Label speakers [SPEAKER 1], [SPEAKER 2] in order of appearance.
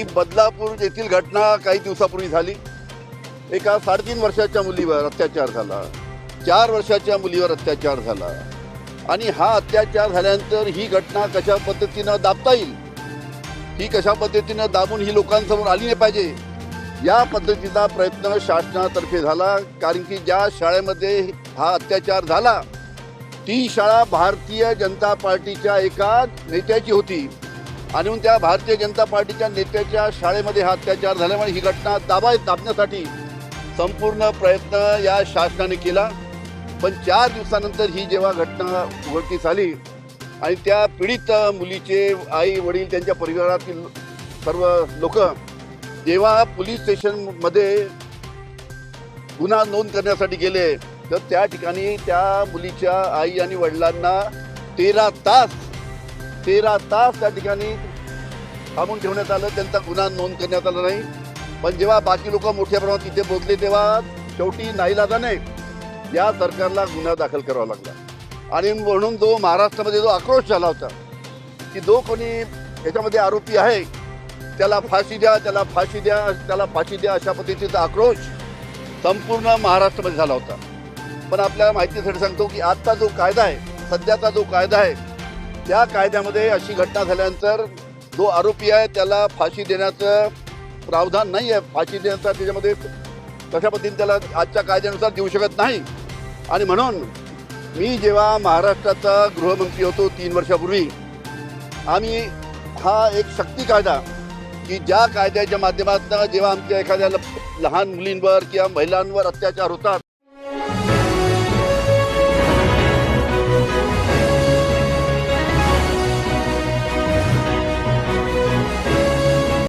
[SPEAKER 1] ही बदलापूर येथील घटना काही दिवसापूर्वी झाली. एका साडेतीन वर्षाच्या मुलीवर अत्याचार झाला. चार वर्षाच्या मुलीवर अत्याचार झाला. आणि हा अत्याचार झाल्यानंतर ही घटना कशा पद्धतीनं दाबता येईल? ही कशा पद्धतीनं दाबून ही लोकांसमोर आली नाही पाहिजे? या पद्धतीचा प्रयत्न शासनातर्फे झाला. कारण की ज्या शाळेमध्ये हा अत्याचार झाला ती शाळा भारतीय जनता पार्टीच्या एका नेत्याची होती. आणि त्या भारतीय जनता पार्टीच्या नेत्याच्या शाळेमध्ये हा अत्याचार झाल्यामुळे ही घटना दाबा दाबण्यासाठी संपूर्ण प्रयत्न या शासनाने केला. पण चार दिवसानंतर ही जेव्हा घटना उघडकीस आली आणि त्या पीडित मुलीचे आई वडील त्यांच्या परिवारातील सर्व लोक जेव्हा पोलीस स्टेशनमध्ये गुन्हा नोंद करण्यासाठी गेले तर त्या ठिकाणी त्या मुलीच्या आई आणि वडिलांना तेरा तास तेरा तास त्या ठिकाणी थांबून ठेवण्यात आलं त्यांचा गुन्हा नोंद करण्यात आला नाही. पण जेव्हा बाकी लोक मोठ्या प्रमाणात तिथे पोहोचले तेव्हा शेवटी नाईलाजाने या सरकारला गुन्हा दाखल करावा लागला. आणि म्हणून जो महाराष्ट्रामध्ये जो आक्रोश झाला होता की जो कोणी याच्यामध्ये आरोपी आहे त्याला फाशी द्या त्याला फाशी द्या त्याला फाशी द्या अशा पद्धतीचा आक्रोश संपूर्ण महाराष्ट्रामध्ये झाला होता. पण आपल्याला माहितीसाठी सांगतो की आजचा जो कायदा आहे सध्याचा जो कायदा आहे त्या कायद्यामध्ये अशी घटना झाल्यानंतर जो आरोपी आहे त्याला फाशी देण्याचं प्रावधान नाही आहे. फाशी देण्याचा त्याच्यामध्ये कशा पद्धतीने त्याला आजच्या कायद्यानुसार देऊ शकत नाही. आणि म्हणून मी जेव्हा महाराष्ट्राचा गृहमंत्री होतो तीन वर्षापूर्वी आम्ही हा एक शक्ती कायदा की ज्या कायद्याच्या माध्यमातून जेव्हा आमच्या एखाद्या ल- लहान मुलींवर किंवा महिलांवर अत्याचार होतात